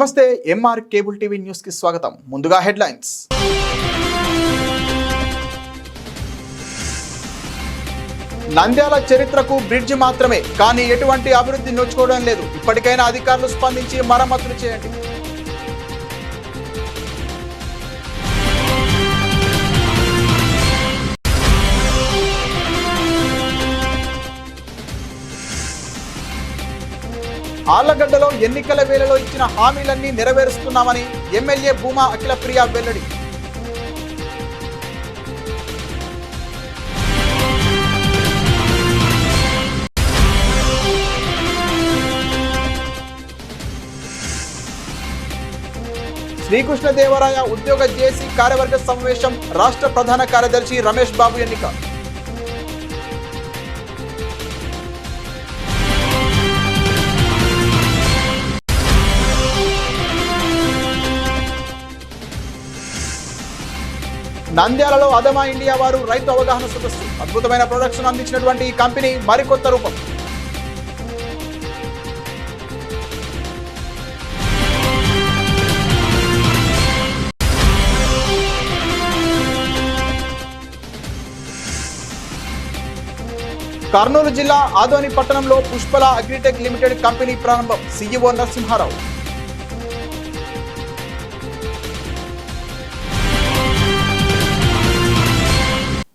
నమస్తే MR cable TV న్యూస్కి స్వాగతం. ముందుగా హెడ్లైన్స్. నంద్యాల చరిత్రకు బ్రిడ్జ్ మాత్రమే కానీ ఎటువంటి అభివృద్ధి నోచుకోవడం లేదు. ఇప్పటికైనా అధికారులు స్పందించి మరమ్మతులు చేయండి. ఆళ్ళగడ్డలో ఎన్నికల వేళలో ఇచ్చిన హామీలన్నీ నెరవేరుస్తున్నామని ఎమ్మెల్యే భూమా అఖిల ప్రియ వెల్లడి. శ్రీకృష్ణదేవరాయ ఉద్యోగ జేసీ కార్యవర్గ సమావేశం రాష్ట్ర ప్రధాన కార్యదర్శి రమేష్ బాబు ఎన్నిక. నంద్యాలలో అదమా ఇండియా వారు రైతు అవగాహన సదస్సు. అద్భుతమైన ప్రొడక్షన్ అందించినటువంటి ఈ కంపెనీ మరికొత్త రూపం. కర్నూలు జిల్లా ఆదోని పట్టణంలో పుష్పల అగ్రిటెక్ లిమిటెడ్ కంపెనీ ప్రారంభం. సీఈఓ నరసింహారావు.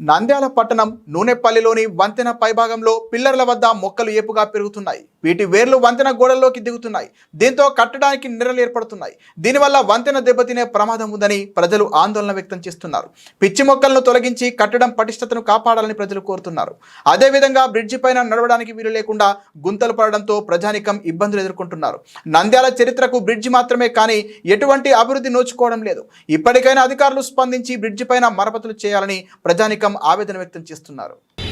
నంద్యాల పట్టణం నూనెపల్లిలోని వంతెన పైభాగంలో పిల్లర్ల వద్ద మొక్కలు ఏపుగా పెరుగుతున్నాయి. వీటి వేర్లు వంతెన గోడల్లోకి దిగుతున్నాయి. దీంతో కట్టడానికి నిరలు ఏర్పడుతున్నాయి. దీనివల్ల వంతెన దెబ్బతినే ప్రమాదం ఉందని ప్రజలు ఆందోళన వ్యక్తం చేస్తున్నారు. పిచ్చి మొక్కలను తొలగించి కట్టడం పటిష్టతను కాపాడాలని ప్రజలు కోరుతున్నారు. అదేవిధంగా బ్రిడ్జి పైన నడవడానికి వీలు లేకుండా గుంతలు పడడంతో ప్రజానికం ఇబ్బందులు ఎదుర్కొంటున్నారు. నంద్యాల చరిత్రకు బ్రిడ్జి మాత్రమే కానీ ఎటువంటి అభివృద్ధి నోచుకోవడం లేదు. ఇప్పటికైనా అధికారులు స్పందించి బ్రిడ్జి పైన మరమ్మతులు చేయాలని ప్రజానికం ఆవేదన వ్యక్తం చేస్తున్నారు.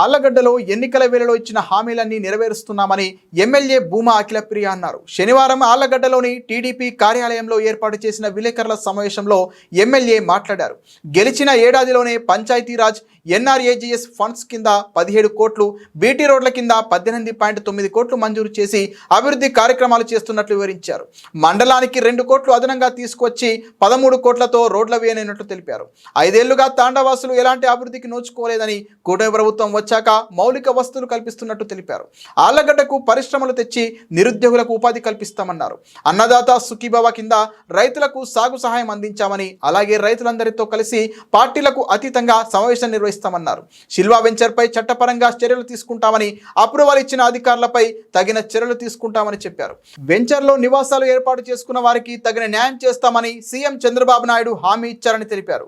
ఆళ్ళగడ్డలో ఎన్నికల వేళలో ఇచ్చిన హామీలన్నీ నెరవేరుస్తున్నామని ఎమ్మెల్యే భూమా అఖిలప్రియ అన్నారు. శనివారం ఆళ్ళగడ్డలోని టీడీపీ కార్యాలయంలో ఏర్పాటు చేసిన విలేకరుల సమావేశంలో ఎమ్మెల్యే మాట్లాడారు. గెలిచిన ఏడాదిలోనే పంచాయతీరాజ్ ఎన్ఆర్ఏజీఎస్ ఫండ్స్ కింద పదిహేడు కోట్లు బీటీ రోడ్ల కింద పద్దెనిమిది పాయింట్ తొమ్మిది కోట్లు మంజూరు చేసి అభివృద్ధి కార్యక్రమాలు చేస్తున్నట్లు వివరించారు. మండలానికి రెండు కోట్లు అదనంగా తీసుకొచ్చి పదమూడు కోట్లతో రోడ్ల వేయనున్నట్లు తెలిపారు. ఐదేళ్ళుగా తాండవాసులు ఎలాంటి అభివృద్ధికి నోచుకోలేదని కూటమి ప్రభుత్వం వచ్చాక మౌలిక వస్తువులు కల్పిస్తున్నట్టు తెలిపారు. ఆళ్ళగడ్డకు పరిశ్రమలు తెచ్చి నిరుద్యోగులకు ఉపాధి కల్పిస్తామన్నారు. అన్నదాత సుఖీభవ కింద రైతులకు సాగు సహాయం అందించామని అలాగే రైతులందరితో కలిసి పార్టీలకు అతీతంగా సమావేశం నిర్వహిస్తామన్నారు శిల్వా వెంచర్పై చట్టపరంగా చర్యలు తీసుకుంటామని అప్రూవల్ ఇచ్చిన అధికారులపై తగిన చర్యలు తీసుకుంటామని చెప్పారు. వెంచర్లో నివాసాలు ఏర్పాటు చేసుకున్న వారికి తగిన న్యాయం చేస్తామని సీఎం చంద్రబాబు నాయుడు హామీ ఇచ్చారని తెలిపారు.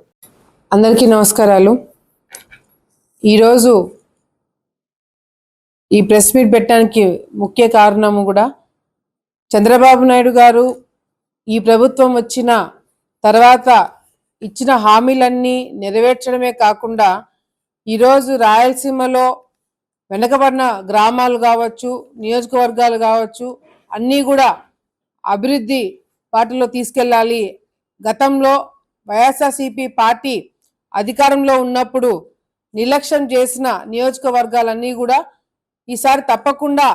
అందరికీ నమస్కారాలు. ఈరోజు ఈ ప్రెస్ మీట్ పెట్టడానికి ముఖ్య కారణము కూడా చంద్రబాబు నాయుడు గారు ఈ ప్రభుత్వం వచ్చిన తర్వాత ఇచ్చిన హామీలన్నీ నెరవేర్చడమే కాకుండా ఈరోజు రాయలసీమలో వెనకబడిన గ్రామాలు కావచ్చు నియోజకవర్గాలు కావచ్చు అన్నీ కూడా అభివృద్ధి పార్టీలో తీసుకెళ్ళాలి. గతంలో వైఎస్ఆర్సీపీ పార్టీ అధికారంలో ఉన్నప్పుడు నిర్లక్ష్యం చేసిన నియోజకవర్గాలన్నీ కూడా ఈసారి తప్పకుండా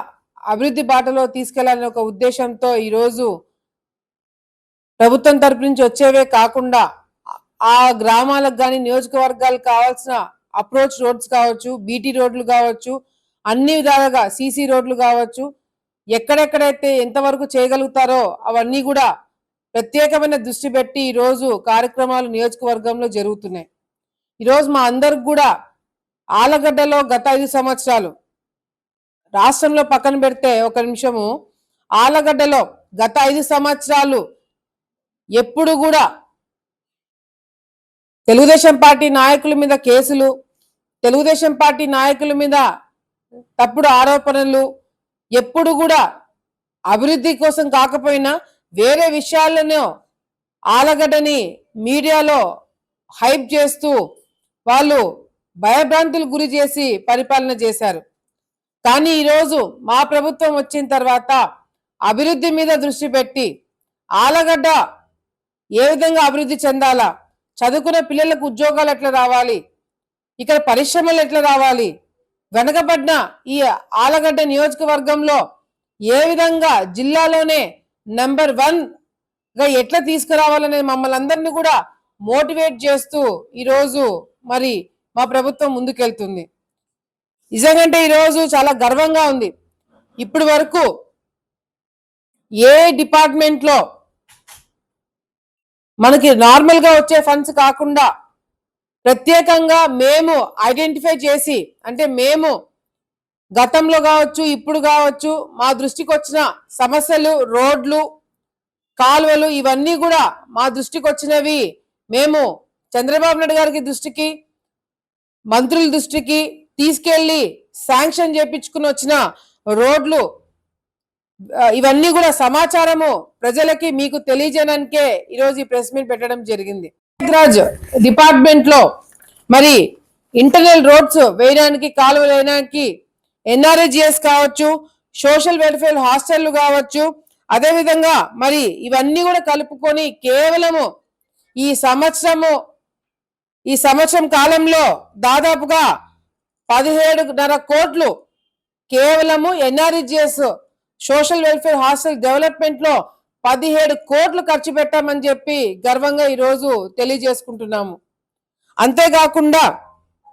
అభివృద్ధి బాటలో తీసుకెళ్ళాలనే ఒక ఉద్దేశంతో ఈరోజు ప్రభుత్వం తరపు నుంచి వచ్చేవే కాకుండా ఆ గ్రామాలకు కానీ నియోజకవర్గాలకు కావాల్సిన అప్రోచ్ రోడ్స్ కావచ్చు బీటీ రోడ్లు కావచ్చు అన్ని విధాలుగా సీసీ రోడ్లు కావచ్చు ఎక్కడెక్కడైతే ఎంతవరకు చేయగలుగుతారో అవన్నీ కూడా ప్రత్యేకమైన దృష్టి పెట్టి ఈరోజు కార్యక్రమాలు నియోజకవర్గంలో జరుగుతున్నాయి. ఈరోజు మా అందరికి కూడా ఆలగడ్డలో గత ఐదు సంవత్సరాలు రాష్ట్రంలో పక్కన పెడితే ఒక నిమిషము ఆలగడ్డలో గత ఐదు సంవత్సరాలు ఎప్పుడు కూడా తెలుగుదేశం పార్టీ నాయకుల మీద కేసులు తెలుగుదేశం పార్టీ నాయకుల మీద తప్పుడు ఆరోపణలు ఎప్పుడు కూడా అభివృద్ధి కోసం కాకపోయినా వేరే విషయాలను ఆలగడ్డని మీడియాలో హైప్ చేస్తూ వాళ్ళు భయభ్రాంతులు గురి చేసి పరిపాలన చేశారు. కానీ ఈరోజు మా ప్రభుత్వం వచ్చిన తర్వాత అభివృద్ధి మీద దృష్టి పెట్టి ఆలగడ్డ ఏ విధంగా అభివృద్ధి చెందాలా చదువుకునే పిల్లలకు ఉద్యోగాలు ఎట్లా రావాలి ఇక్కడ పరిశ్రమలు ఎట్లా రావాలి? వెనకబడిన ఈ ఆలగడ్డ నియోజకవర్గంలో ఏ విధంగా జిల్లాలోనే నెంబర్ వన్గా ఎట్లా తీసుకురావాలనేది మమ్మల్ని అందరినీ కూడా మోటివేట్ చేస్తూ ఈరోజు మరి మా ప్రభుత్వం ముందుకెళ్తుంది. నిజంగంటే ఈరోజు చాలా గర్వంగా ఉంది. ఇప్పటి వరకు ఏ డిపార్ట్మెంట్లో మనకి నార్మల్గా వచ్చే ఫండ్స్ కాకుండా ప్రత్యేకంగా మేము ఐడెంటిఫై చేసి అంటే మేము గతంలో కావచ్చు ఇప్పుడు కావచ్చు మా దృష్టికి వచ్చిన సమస్యలు రోడ్లు కాలువలు ఇవన్నీ కూడా మా దృష్టికి వచ్చినవి. మేము చంద్రబాబు నాయుడు గారికి దృష్టికి మంత్రుల దృష్టికి తీసుకెళ్ళి శాంక్షన్ చేపించుకుని వచ్చిన రోడ్లు ఇవన్నీ కూడా సమాచారము ప్రజలకి మీకు తెలియజేయడానికే ఈరోజు ఈ ప్రెస్ మీట్ పెట్టడం జరిగింది. డిపార్ట్మెంట్లో మరి ఇంటర్నల్ రోడ్స్ వేయడానికి కాలువలు వేయడానికి ఎన్ఆర్ఏజిఎస్ కావచ్చు సోషల్ వెల్ఫేర్ హాస్టళ్ళు కావచ్చు అదే విధంగా మరి ఇవన్నీ కూడా కలుపుకొని కేవలము ఈ సంవత్సరము ఈ సంవత్సరం కాలంలో దాదాపుగా పదిహేడున్నర కోట్లు కేవలము ఎన్ఆర్జిఎస్ సోషల్ వెల్ఫేర్ హాస్టల్ డెవలప్మెంట్లో పదిహేడు కోట్లు ఖర్చు పెట్టామని చెప్పి గర్వంగా ఈ రోజు తెలియజేసుకుంటున్నాము. అంతేకాకుండా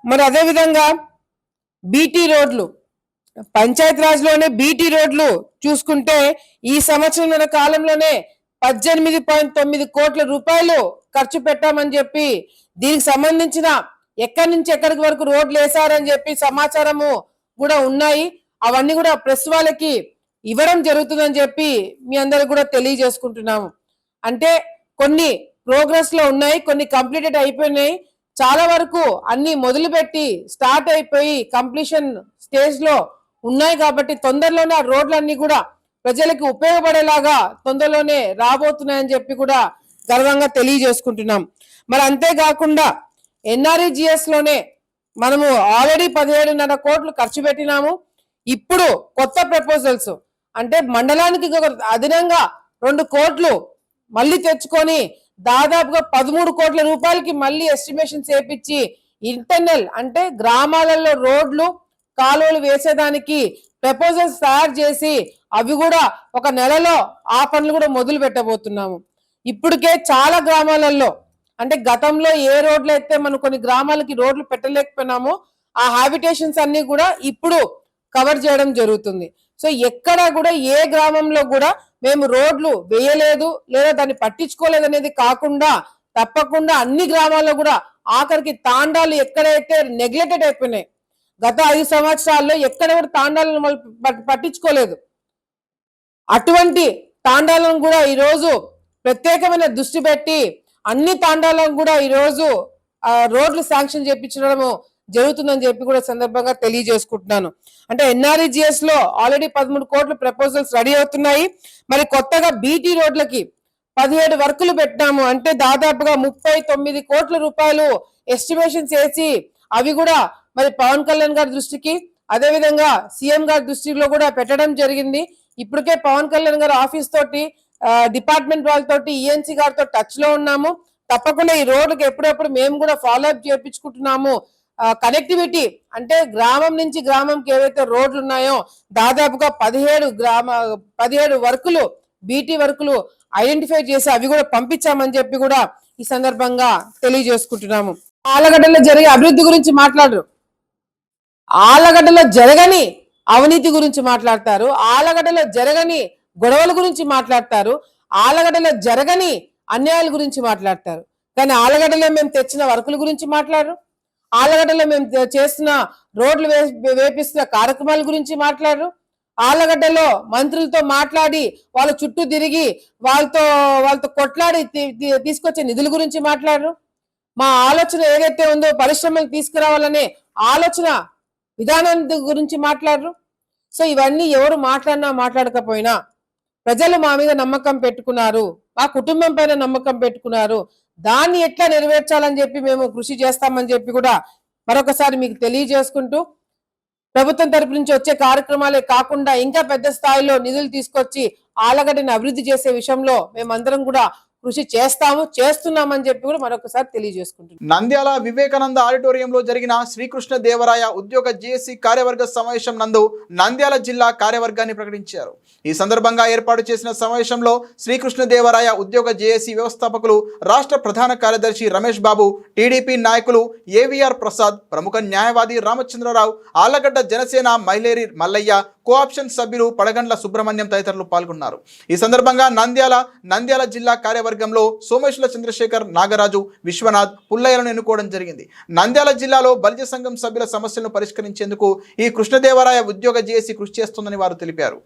మరి అదే విధంగా బీటీ రోడ్లు పంచాయత్ బీటీ రోడ్లు చూసుకుంటే ఈ సంవత్సరం కాలంలోనే పద్దెనిమిది పాయింట్ తొమ్మిది కోట్ల రూపాయలు ఖర్చు పెట్టామని చెప్పి దీనికి సంబంధించిన ఎక్కడి నుంచి ఎక్కడికి వరకు రోడ్లు వేశారని చెప్పి సమాచారము కూడా ఉన్నాయి. అవన్నీ కూడా ప్రెస్ వాళ్ళకి ఇవ్వడం జరుగుతుందని చెప్పి మీ అందరికి కూడా తెలియజేసుకుంటున్నాము. అంటే కొన్ని ప్రోగ్రెస్లో ఉన్నాయి కొన్ని కంప్లీటెడ్ అయిపోయినాయి. చాలా వరకు అన్ని మొదలుపెట్టి స్టార్ట్ అయిపోయి కంప్లీషన్ స్టేజ్లో ఉన్నాయి కాబట్టి తొందరలోనే ఆ రోడ్లన్నీ కూడా ప్రజలకు ఉపయోగపడేలాగా తొందరలోనే రాబోతున్నాయని చెప్పి కూడా గర్వంగా తెలియజేసుకుంటున్నాం. మరి అంతేకాకుండా ఎన్ఆర్ఈజిఎస్లోనే మనము ఆల్రెడీ పదిహేడున్నర కోట్లు ఖర్చు పెట్టినాము. ఇప్పుడు కొత్త ప్రపోజల్స్ అంటే మండలానికి అదనంగా రెండు కోట్లు మళ్ళీ తెచ్చుకొని దాదాపుగా పదమూడు కోట్ల రూపాయలకి మళ్ళీ ఎస్టిమేషన్ చేపించి ఇంటర్నల్ అంటే గ్రామాలలో రోడ్లు కాలువలు వేసేదానికి ప్రపోజల్స్ తయారు చేసి అవి కూడా ఒక నెలలో ఆ పనులు కూడా మొదలు పెట్టబోతున్నాము. ఇప్పటికే చాలా గ్రామాలలో అంటే గతంలో ఏ రోడ్లు అయితే మనం కొన్ని గ్రామాలకి రోడ్లు పెట్టలేకపోయినామో ఆ హ్యాబిటేషన్స్ అన్ని కూడా ఇప్పుడు కవర్ చేయడం జరుగుతుంది. సో ఎక్కడ కూడా ఏ గ్రామంలో కూడా మేము రోడ్లు వేయలేదు లేదా దాన్ని పట్టించుకోలేదు అనేది కాకుండా తప్పకుండా అన్ని గ్రామాల్లో కూడా ఆఖరికి తాండాలు ఎక్కడైతే నెగ్లెక్టెడ్ అయిపోయినాయి. గత ఐదు సంవత్సరాల్లో ఎక్కడ కూడా తాండాలను పట్టించుకోలేదు. అటువంటి తాండాలను కూడా ఈరోజు ప్రత్యేకమైన దృష్టి పెట్టి అన్ని తాండాలను కూడా ఈరోజు రోడ్లు శాంక్షన్ చేయించడము జరుగుతుందని చెప్పి కూడా సందర్భంగా తెలియజేసుకుంటున్నాను. అంటే ఎన్ఆర్ఈజిఎస్లో ఆల్రెడీ పదమూడు కోట్ల ప్రపోజల్స్ రెడీ అవుతున్నాయి. మరి కొత్తగా బీటీ రోడ్లకి పదిహేడు వర్కులు పెట్టినాము. అంటే దాదాపుగా ముప్పై తొమ్మిది కోట్ల రూపాయలు ఎస్టిమేషన్ చేసి అవి కూడా మరి పవన్ కళ్యాణ్ గారి దృష్టికి అదేవిధంగా సీఎం గారి దృష్టిలో కూడా పెట్టడం జరిగింది. ఇప్పటికే పవన్ కళ్యాణ్ గారి ఆఫీస్ తోటి డిపార్ట్మెంట్ వాళ్ళతోటి ఈఎన్సీ గారితో టచ్లో ఉన్నాము. తప్పకుండా ఈ రోడ్లకు ఎప్పుడప్పుడు మేము కూడా ఫాలో అప్ చేయించుకుంటున్నాము కనెక్టివిటీ అంటే గ్రామం నుంచి గ్రామంకి ఏవైతే రోడ్లు ఉన్నాయో దాదాపుగా పదిహేడు గ్రామ పదిహేడు వర్కులు బీటీ వర్కులు ఐడెంటిఫై చేసి అవి కూడా పంపించామని చెప్పి కూడా ఈ సందర్భంగా తెలియజేసుకుంటున్నాము. ఆలగడ్డలో జరిగే అభివృద్ధి గురించి మాట్లాడరు. ఆలగడ్డలో జరగని అవినీతి గురించి మాట్లాడతారు. ఆలగడ్డలో జరగని గొడవల గురించి మాట్లాడతారు. ఆలగడ్డలో జరగని అన్యాయాల గురించి మాట్లాడతారు. కానీ ఆలగడ్డలో మేము తెచ్చిన వర్కుల గురించి మాట్లాడరు. ఆలగడ్డలో మేము చేసిన చేస్తున్న రోడ్లు వే- వేపిస్తున్న కార్యక్రమాల గురించి మాట్లాడరు. ఆలగడ్డలో మంత్రులతో మాట్లాడి వాళ్ళ చుట్టూ తిరిగి వాళ్ళతో వాళ్ళతో కొట్లాడి తీ- తీసుకొచ్చే నిధుల గురించి మాట్లాడరు. మా ఆలోచన ఏదైతే ఉందో పరిశ్రమలు తీసుకురావాలనే ఆలోచన విధానం గురించి మాట్లాడరు. సో ఇవన్నీ ఎవరు మాట్లాడినా మాట్లాడకపోయినా ప్రజలు మా మీద నమ్మకం పెట్టుకున్నారు. మా కుటుంబం పైన నమ్మకం పెట్టుకున్నారు. దాన్ని ఎట్లా నెరవేర్చాలని చెప్పి మేము కృషి చేస్తామని చెప్పి కూడా మరొకసారి మీకు తెలియజేసుకుంటూ ప్రభుత్వం తరపు నుంచి వచ్చే కార్యక్రమాలే కాకుండా ఇంకా పెద్ద స్థాయిలో నిధులు తీసుకొచ్చి ఆలగడ్డని అభివృద్ధి చేసే విషయంలో మేమందరం కూడా కృషి చేస్తాము చేస్తున్నామని చెప్పి కూడా మరొకసారి తెలియజేసుకుంటున్నాం. నంద్యాల వివేకానంద ఆడిటోరియంలో జరిగిన శ్రీకృష్ణ దేవరాయ ఉద్యోగ జేఏసీ కార్యవర్గ సమావేశం నందు నంద్యాల జిల్లా కార్యవర్గాన్ని ప్రకటించారు. ఈ సందర్భంగా ఏర్పాటు చేసిన సమావేశంలో శ్రీకృష్ణ దేవరాయ ఉద్యోగ జేఏసీ వ్యవస్థాపకులు రాష్ట్ర ప్రధాన కార్యదర్శి రమేష్ బాబు టీడీపీ నాయకులు ఏవిఆర్ ప్రసాద్ ప్రముఖ న్యాయవాది రామచంద్రరావు ఆళ్ళగడ్డ జనసేన మైలేరి మల్లయ్య కోఆప్షన్ సభ్యులు పడగండ్ల సుబ్రహ్మణ్యం తదితరులు పాల్గొన్నారు. ఈ సందర్భంగా నంద్యాల నంద్యాల జిల్లా కార్యవర్గంలో సోమేశ్వర చంద్రశేఖర్ నాగరాజు విశ్వనాథ్ పుల్లయ్యలను ఎన్నుకోవడం జరిగింది. నంద్యాల జిల్లాలో బలిజ సంఘం సభ్యుల సమస్యలను పరిష్కరించేందుకు ఈ కృష్ణదేవరాయ ఉద్యోగ జేఏసీ కృషి చేస్తుందని వారు తెలిపారు.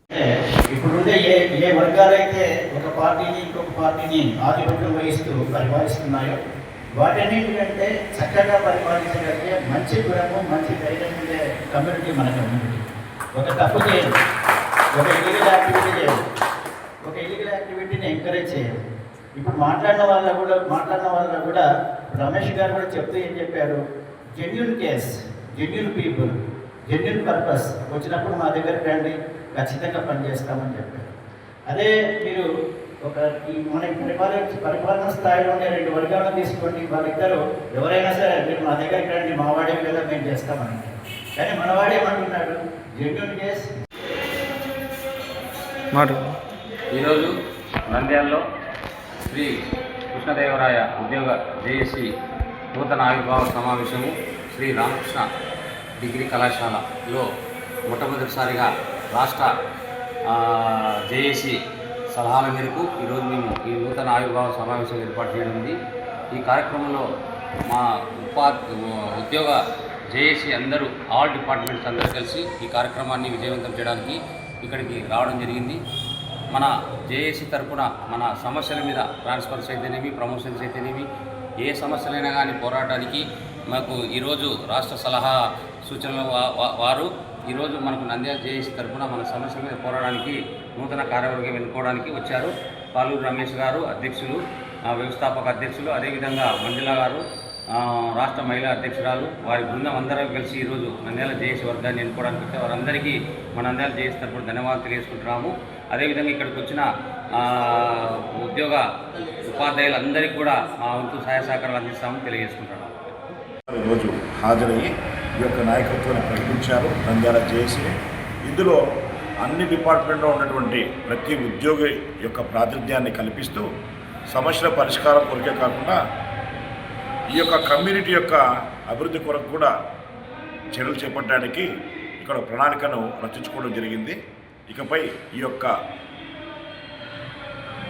వాటన్నిటికంటే చక్కగా పరిపాలించగలిగే మంచి గుణము మంచి ధైర్యం ఉండే కమ్యూనిటీ మన కమ్యూనిటీ ఒక తప్పు చేయండి. ఒక ఇల్లీగల్ యాక్టివిటీ చేయండి. ఒక ఇల్లీగల్ యాక్టివిటీని ఎంకరేజ్ చేయండి. ఇప్పుడు మాట్లాడిన వాళ్ళ కూడా మాట్లాడిన వాళ్ళ కూడా రమేష్ గారు కూడా చెప్తూ ఏం చెప్పారు? Genuine case genuine people genuine purpose వచ్చినప్పుడు మా దగ్గరికి రండి ఖచ్చితంగా పనిచేస్తామని చెప్పారు. అదే మీరు ఒక ఈ మన పరిపాలన పరిపాలన స్థాయిలో ఉండే రెండు వర్గాలను తీసుకోండి. వాళ్ళిద్దరూ ఎవరైనా సరే మీరు మా దగ్గరికి రండి మా వాడే కదా మేము చేస్తామని కానీ మనవాడు ఏమంటున్నాడు జెన్యున్ కేస్. ఈరోజు నంద్యాలలో శ్రీ కృష్ణదేవరాయ ఉద్యోగ జేఏసీ నూతన ఆవిర్భావ సమావేశము శ్రీ రామకృష్ణ డిగ్రీ కళాశాలలో మొట్టమొదటిసారిగా రాష్ట్ర జేఏసీ సలహాల మేరకు ఈరోజు మేము ఈ నూతన ఆవిర్భావ సమావేశం ఏర్పాటు చేయడం ఉంది. ఈ కార్యక్రమంలో మా ఉపా ఉద్యోగ జేఏసీ అందరూ ఆల్ డిపార్ట్మెంట్స్ అందరూ కలిసి ఈ కార్యక్రమాన్ని విజయవంతం చేయడానికి ఇక్కడికి రావడం జరిగింది. మన జేఏసీ తరఫున మన సమస్యల మీద ట్రాన్స్ఫర్స్ అయితేనేమి ప్రమోషన్స్ అయితేనేమి ఏ సమస్యలైనా కానీ పోరాటానికి మాకు ఈరోజు రాష్ట్ర సలహా సూచనల వారు ఈరోజు మనకు నంద్యాల జేఏసీ తరపున మన సమస్యల మీద పోరాడానికి నూతన కార్యవర్గం ఎన్నుకోవడానికి వచ్చారు. పాలూరు రమేష్ గారు అధ్యక్షులు ఆ, వ్యవస్థాపక అధ్యక్షులు అదేవిధంగా మంజుల గారు రాష్ట్ర మహిళా అధ్యక్షురాలు వారి బృందం అందరం కలిసి ఈరోజు నంద్యాల జేఏసీ వర్గాన్ని ఎన్నుకోవడానికి వచ్చారు వారందరికీ మన నంద్యాల జేఏసీ తరపున ధన్యవాదాలు తెలియజేసుకుంటున్నాము. అదేవిధంగా ఇక్కడికి వచ్చిన ఉద్యోగ ఉద్యోగ ఉపాధ్యాయులందరికీ కూడా మా వంతు సహాయ సహకారాలు అందిస్తామని తెలియజేసుకుంటున్నాము. రోజు హాజరయ్యి ఈ యొక్క నాయకత్వాన్ని ప్రకటించారు నంద్యాల జేఏసీ. ఇందులో అన్ని డిపార్ట్మెంట్లో ఉన్నటువంటి ప్రతి ఉద్యోగి యొక్క ప్రాతినిధ్యాన్ని కల్పిస్తూ సమస్యల పరిష్కారం కొరికే కాకుండా ఈ యొక్క కమ్యూనిటీ యొక్క అభివృద్ధి కొరకు కూడా చర్యలు చేపట్టడానికి ఇక్కడ ప్రణాళికను రచించుకోవడం జరిగింది. ఇకపై ఈ యొక్క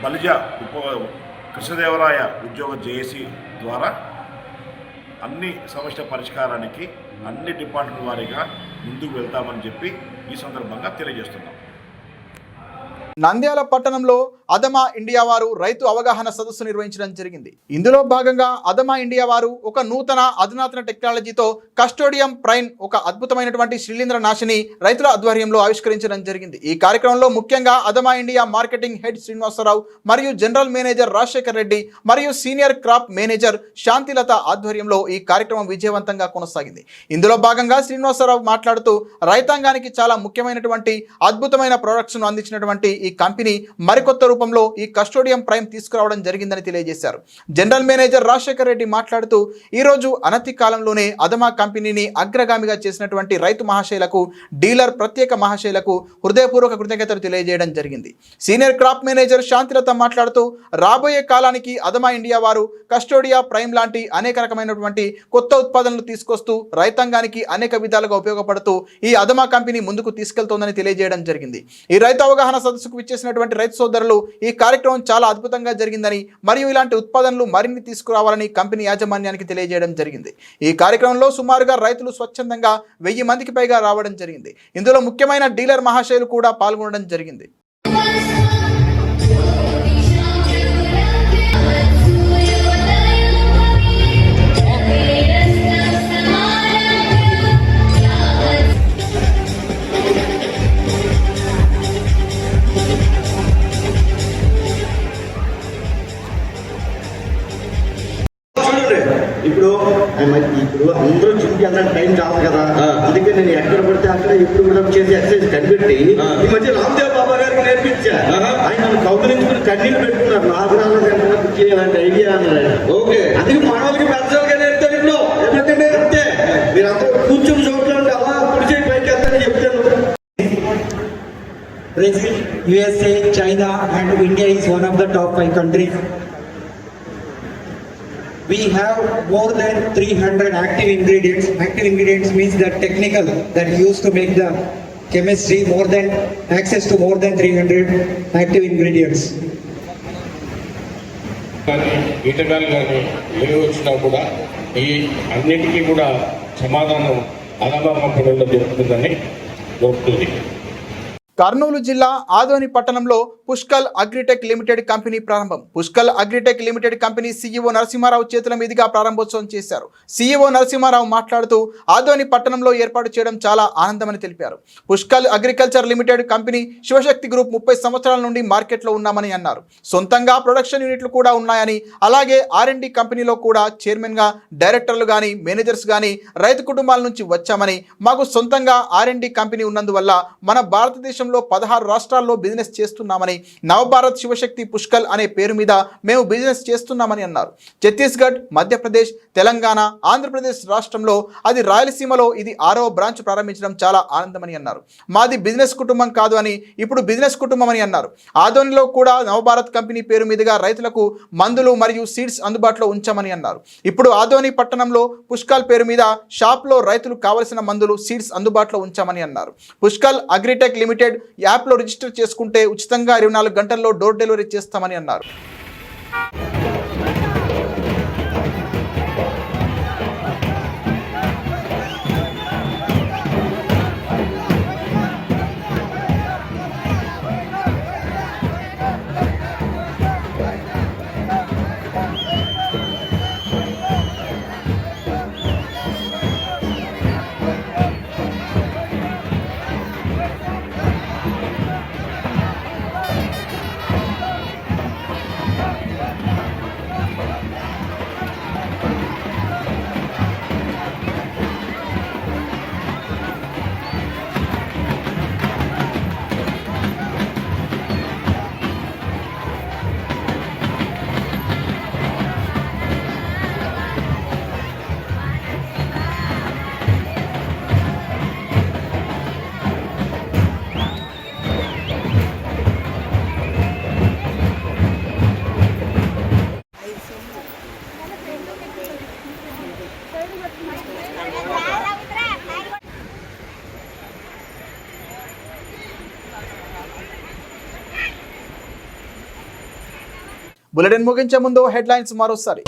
బలిజ ఉప కృష్ణదేవరాయ ఉద్యోగ జేఏసీ ద్వారా అన్ని సమస్య పరిష్కారానికి అన్ని డిపార్ట్మెంట్ వారీగా ముందుకు వెళ్తామని చెప్పి ఈ సందర్భంగా తెలియజేస్తున్నాం. నంద్యాల పట్టణంలో అదమా ఇండియా వారు రైతు అవగాహన సదస్సు నిర్వహించడం జరిగింది. ఇందులో భాగంగా అదమా ఇండియా వారు ఒక నూతన అధునాతన టెక్నాలజీతో కస్టోడియం ప్రైన్ ఒక అద్భుతమైనటువంటి శిలీంద్ర నాశిని రైతుల ఆధ్వర్యంలో ఆవిష్కరించడం జరిగింది. ఈ కార్యక్రమంలో ముఖ్యంగా Adama India marketing head Srinivasa Rao మరియు జనరల్ మేనేజర్ రాజశేఖర్ రెడ్డి మరియు సీనియర్ క్రాప్ మేనేజర్ శాంతిలత ఆధ్వర్యంలో ఈ కార్యక్రమం విజయవంతంగా కొనసాగింది. ఇందులో భాగంగా శ్రీనివాసరావు మాట్లాడుతూ రైతాంగానికి చాలా ముఖ్యమైనటువంటి అద్భుతమైన ప్రొడక్ట్స్ను అందించినటువంటి ఈ కంపెనీ మరికొత్త రూపంలో ఈ కస్టోడియం ప్రైమ్ తీసుకురావడం జరిగిందని తెలియజేశారు. జనరల్ మేనేజర్ రాజశేఖర్ రెడ్డి మాట్లాడుతూ ఈరోజు అనతి కాలంలోనే అదమా కంపెనీని అగ్రగామిగా చేసినటువంటి రైతు మహాశైలకు డీలర్ ప్రత్యేక మహాశైలకు హృదయపూర్వక కృతజ్ఞతలు తెలియజేయడం జరిగింది. సీనియర్ క్రాప్ మేనేజర్ శాంతిలత మాట్లాడుతూ రాబోయే కాలానికి అదమా ఇండియా వారు కస్టోడియా ప్రైమ్ లాంటి అనేక రకమైనటువంటి కొత్త ఉత్పాదనలు తీసుకొస్తూ రైతాంగానికి అనేక విధాలుగా ఉపయోగపడుతూ ఈ అదమా కంపెనీ ముందుకు తీసుకెళ్తోందని తెలియజేయడం జరిగింది. ఈ రైతు అవగాహన సదస్సుకు విచ్చేసినటువంటి రైతు సోదరులు ఈ కార్యక్రమం చాలా అద్భుతంగా జరిగిందని మరియు ఇలాంటి ఉత్పాదనలు మరిన్ని తీసుకురావాలని కంపెనీ యాజమాన్యానికి తెలియజేయడం జరిగింది. ఈ కార్యక్రమంలో సుమారుగా రైతులు స్వచ్ఛందంగా వెయ్యి మందికి పైగా రావడం జరిగింది. ఇందులో ముఖ్యమైన డీలర్ మహాశయులు కూడా పాల్గొనడం జరిగింది. ఇప్పుడు ఇప్పుడు అందరూ జిమ్కి వెళ్ళడానికి టైం చాలు కదా. అందుకే నేను ఎక్కడ పడితే అక్కడ ఎప్పుడు కూడా చేసి ఎక్సర్సైజ్ కనిపెట్టి ఈ మధ్య రామ్దేవ్ బాబా గారికి నేర్పించా. ఆయన నన్ను కౌగులించుకుని కన్నీళ్ళు పెట్టుకున్నారు. నాకు రాలేదంటే బుక్ చేయాలంటే ఐడియా అన్నారు. ఓకే. అది మానవులకి పెద్దలుగా నేర్పుతారు ఇప్పుడు ఎందుకంటే అంతే. మీరంతా కూర్చొని చోట్ల ఉండి అలా కుడి చేయి పైకి వెళ్తారని చెప్తాను Brazil, USA, China, and India is one of the top five countries. We have more than 300 active ingredients. Active ingredients means the technical that used to make the chemistry more than access to more than 300 active ingredients. కానీ కీటకాలు కానీ ఏవి వచ్చినా కూడా ఈ అన్నిటికీ కూడా సమాధానం అలభాపడంలో జరుగుతుందని కోరుతుంది కర్నూలు జిల్లా ఆదోని పట్టణంలో పుష్కల్ అగ్రిటెక్ లిమిటెడ్ కంపెనీ ప్రారంభం. Pushkal agritech limited company CEO Narasimha Rao చేతుల మీదుగా ప్రారంభోత్సవం చేశారు. సీఈఓ నరసింహారావు మాట్లాడుతూ ఆదోని పట్టణంలో ఏర్పాటు చేయడం చాలా ఆనందమని తెలిపారు. Pushkal agriculture limited company Shivashakti group ముప్పై సంవత్సరాల నుండి మార్కెట్లో ఉన్నామని అన్నారు. సొంతంగా ప్రొడక్షన్ యూనిట్లు కూడా ఉన్నాయని అలాగే ఆర్ఎండి కంపెనీలో కూడా చైర్మన్గా డైరెక్టర్లు కానీ మేనేజర్స్ కానీ రైతు కుటుంబాల నుంచి వచ్చామని మాకు సొంతంగా ఆర్ఎండి కంపెనీ ఉన్నందువల్ల మన భారతదేశం దేశంలో పదహారు రాష్ట్రాల్లో బిజినెస్ చేస్తున్నామని నవభారత్ శివశక్తి పుష్కల్ అనే పేరు మీద మేము బిజినెస్ చేస్తున్నామని అన్నారు. ఛత్తీస్గఢ్ మధ్యప్రదేశ్ తెలంగాణ ఆంధ్రప్రదేశ్ రాష్ట్రంలో అది రాయలసీమలో ఇది ఆరవ బ్రాంచ్ ప్రారంభించడం చాలా ఆనందమని అన్నారు. మాది బిజినెస్ కుటుంబం కాదు అని ఇప్పుడు బిజినెస్ కుటుంబం అని అన్నారు. ఆదోనిలో కూడా నవభారత్ కంపెనీ పేరు మీదుగా రైతులకు మందులు మరియు సీడ్స్ అందుబాటులో ఉంచామని అన్నారు. ఇప్పుడు ఆదోని పట్టణంలో పుష్కల్ పేరు మీద షాప్లో రైతులు కావలసిన మందులు సీడ్స్ అందుబాటులో ఉంచామని అన్నారు. పుష్కల్ అగ్రిటెక్ లిమిటెడ్ యాప్లో రిజిస్టర్ చేసుకుంటే ఉచితంగా ఇరవై నాలుగు గంటల్లో డోర్ డెలివరీ చేస్తామని అన్నారు. బులెటిన్ ముగించే ముందు హెడ్లైన్స్ మరోసారి.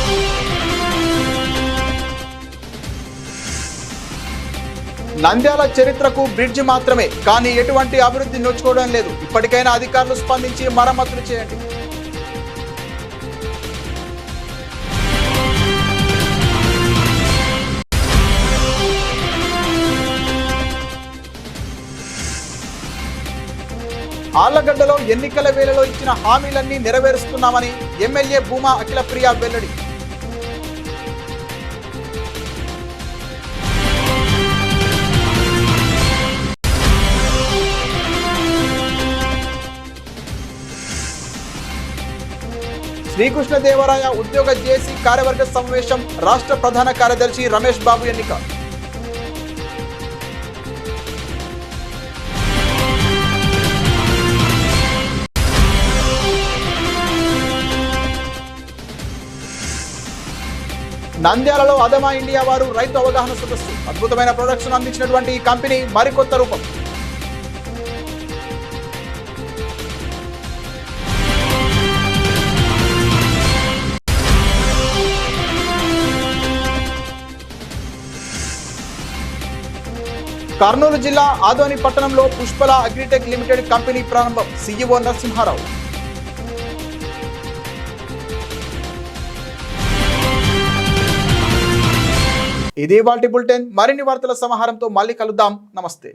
నంద్యాల చరిత్రకు బ్రిడ్జ్ మాత్రమే కానీ ఎటువంటి అభివృద్ధి నోచుకోవడం లేదు. ఇప్పటికైనా అధికారులు స్పందించి మరమ్మతులు చేయండి. ఆళ్ళగడ్డలో ఎన్నికల వేళలో ఇచ్చిన హామీలన్నీ నెరవేరుస్తున్నామని ఎమ్మెల్యే భూమా అఖిలప్రియ వెల్లడి. శ్రీకృష్ణదేవరాయ ఉద్యోగ జేసీ కార్యవర్గ సమావేశం రాష్ట్ర ప్రధాన కార్యదర్శి రమేష్ బాబు ఎన్నిక. నంద్యాలలో అదమా ఇండియా వారు రైతు అవగాహన సదస్సు. అద్భుతమైన ప్రొడక్షన్ అందించినటువంటి ఈ కంపెనీ మరికొత్త రూపం. కర్నూలు జిల్లా ఆదోని పట్టణంలో పుష్పల అగ్రిటెక్ లిమిటెడ్ కంపెనీ ప్రారంభం. సీఈఓ నరసింహారావు. ఇది వాటి బులెటిన్. మరిన్ని వార్తల సమాహారంతో మళ్ళీ కలుద్దాం. నమస్తే.